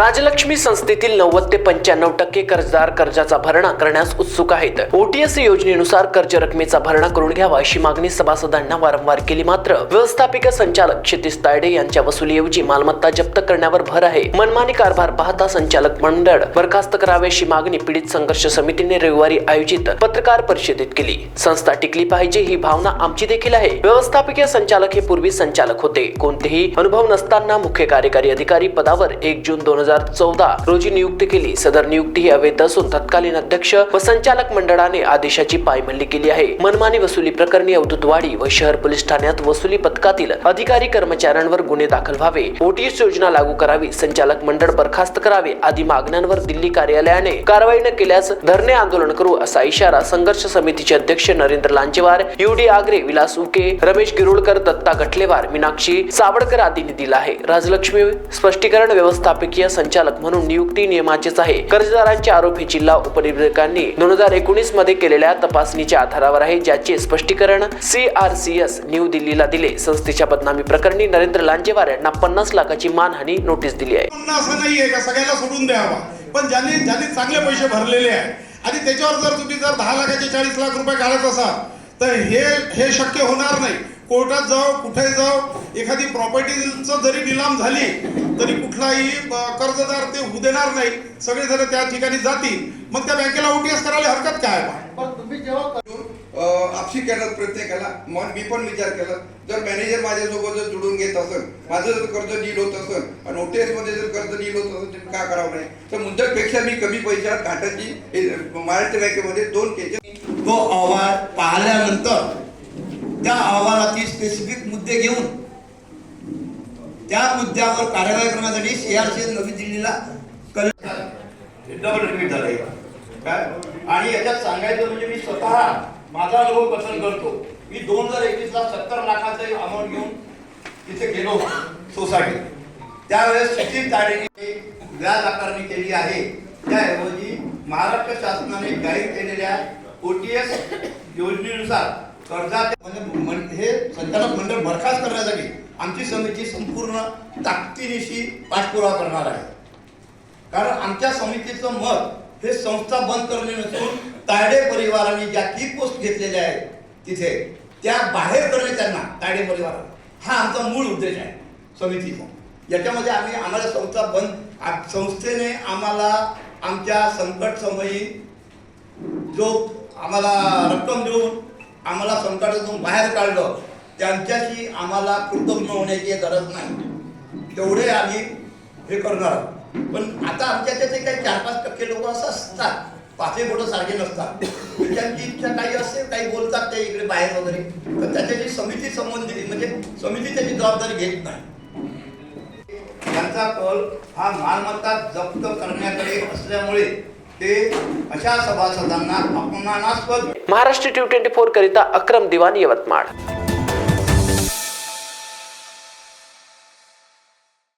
राजलक्ष्मी संस्थेतील नव्वद ते पंच्याण्णव टक्के कर्जदार कर्जाचा भरणा करण्यास उत्सुक आहेत. ओटीएस योजनेनुसार कर्ज रकमेचा भरणा करून घ्यावा अशी मागणी सभासदांना वारंवार केली मात्र व्यवस्थापिका संचालक क्षितिश तायडे यांच्या वसुलीऐवजी मालमत्ता जप्त करण्यावर भर आहे. मनमानी कारभार पाहता संचालक मंडळ बरखास्त करावे अशी मागणी पीडित संघर्ष समितीने रविवारी आयोजित पत्रकार परिषदेत केली. संस्था टिकली पाहिजे ही भावना आमची देखील आहे. व्यवस्थापकीय संचालक हे पूर्वी संचालक होते. कोणतेही अनुभव नसताना मुख्य कार्यकारी अधिकारी पदावर एक जून दोन हजार चौदा रोजी नियुक्ती केली. सदर नियुक्ती ही अवैध असून तत्कालीन अध्यक्ष व संचालक मंडळाने आदेशाची पायमल्ली केली आहे. मनमानी वसुली प्रकरणी अवधूतवाडी व शहर पोलीस ठाण्यात वसुली पथकातील अधिकारी कर्मचाऱ्यांवर गुन्हे दाखल व्हावे. ओटीएस योजना लागू करावी. संचालक मंडळ बरखास्त करावे. आदी मागण्यांवर दिल्ली कार्यालयाने कारवाई न केल्यास धरणे आंदोलन करू असा इशारा संघर्ष समितीचे अध्यक्ष नरेंद्र लांचेवार युडी आगरे विलास उके रमेश गिरुळकर दत्ता गटलेवार मीनाक्षी सावडकर आदींनी दिला आहे. राजलक्ष्मी स्पष्टीकरण व्यवस्थापकीय संचालक म्हणून नियुक्ती नियमाचेच आहे. कर्जदारांचे आरोप हे जिल्हा उपनिबंधकांनी दोन हजार एकोणीसमध्ये केलेल्या तपासणीच्या आधारावर आहे ज्याचे स्पष्टीकरण सी आर सीएस न्यू दिल्लीला दिले. संस्थेच्या बदनामी प्रकरणी नरेंद्र लांजेवार यांना पन्नास लाखाची मानहानी नोटीस दिली आहे. असं नाहीये का? सगळ्याला सोडून द्यावा. पण ज्यांनी ज्यांनी चांगले पैसे भरलेले आहे आणि त्याच्यावर जर तुम्ही जर दहा लाखाचे चाळीस लाख रुपये काढत असाल तर हे हे शक्य होणार नाही. कोर्टात जाऊ कुठे जाऊ एखादी प्रॉपर्टीचं जरी निलाम झाली तरी कुठलाही कर्जदार ते होऊ देणार नाही. सगळे जण त्या ठिकाणी जातील. मग त्या बँकेला ओटीएस करायला हरकत काय आहे? पण तुम्ही जेव्हा अं, आपसी करत प्रत्येकाला. मग मी पण विचार केला. जर मॅनेजर माझ्यासोबत जर जुळून घेत असेल माझं जर कर्ज डील होत असेल आणि ओटीएसमध्ये जर कर्ज डील होत असेल तर का करावं नाही? तर मुद्दलपेक्षा मी कमी पैशात घाटाची महाराष्ट्र बँकेमध्ये दोन केचे तो अहवाल पाहिल्यानंतर त्या अहवालातील स्पेसिफिक मुद्दे घेऊन त्या मुद्द्यावर कार्यवाही करण्यासाठी सीआरसी नवी दिल्लीला कल डबल रिपीट झालंय काय? आणि याच्यात सांगायचं म्हणजे मी स्वतः माझा अनुभव कथन करतो. मी दोन हजार एकवीस ला सत्तर लाखाचा अमाऊंट घेऊन तिथे गेलो सोसायटी त्यावेळेस सचिन ताडेने व्याज आकारणी केली आहे त्याऐवजी महाराष्ट्र शासनाने जाहीर केलेल्या ओटीएस योजनेनुसार कर्जात म्हणजे हे संचालक मंडळ बरखास्त करण्यासाठी आमची समिती संपूर्ण ताकदीनिशी पाठपुरावा करणार आहे. कारण आमच्या समितीचं मत हे संस्था बंद करणे नसून तायडे परिवाराने ज्या की पोस्ट घेतलेल्या आहेत तिथे त्या बाहेर करणे त्यांना तायडे परिवार हा आमचा मूळ उद्देश आहे समितीचा. याच्यामध्ये आम्ही आम्हाला संस्था बंद संस्थेने आम्हाला आमच्या संकट समयी जो आम्हाला रक्कम देऊन आम्हाला संकटातून बाहेर काढलं त्यांच्याशी आम्हाला कृतज्ञ होण्याची गरज नाही. तेवढे आम्ही हे करणार. पण आता आमच्या त्याचे काही चार पाच टक्के लोक असं असतात पाचही बोटं सारखे नसतात. त्यांची इच्छा काही असते काही बोलतात ते इकडे बाहेर वगैरे. तर त्याच्याशी समिती संबंधित म्हणजे समिती त्याची जबाबदारी घेत नाही. त्यांचा कल हा मालमत्ता जप्त करण्याकडे असल्यामुळे ते अशा सभासदांना अपमानास्पद महाराष्ट्र ट्यू ट्वेंटी फोर करिता अक्रम दिवान यवतमाळ.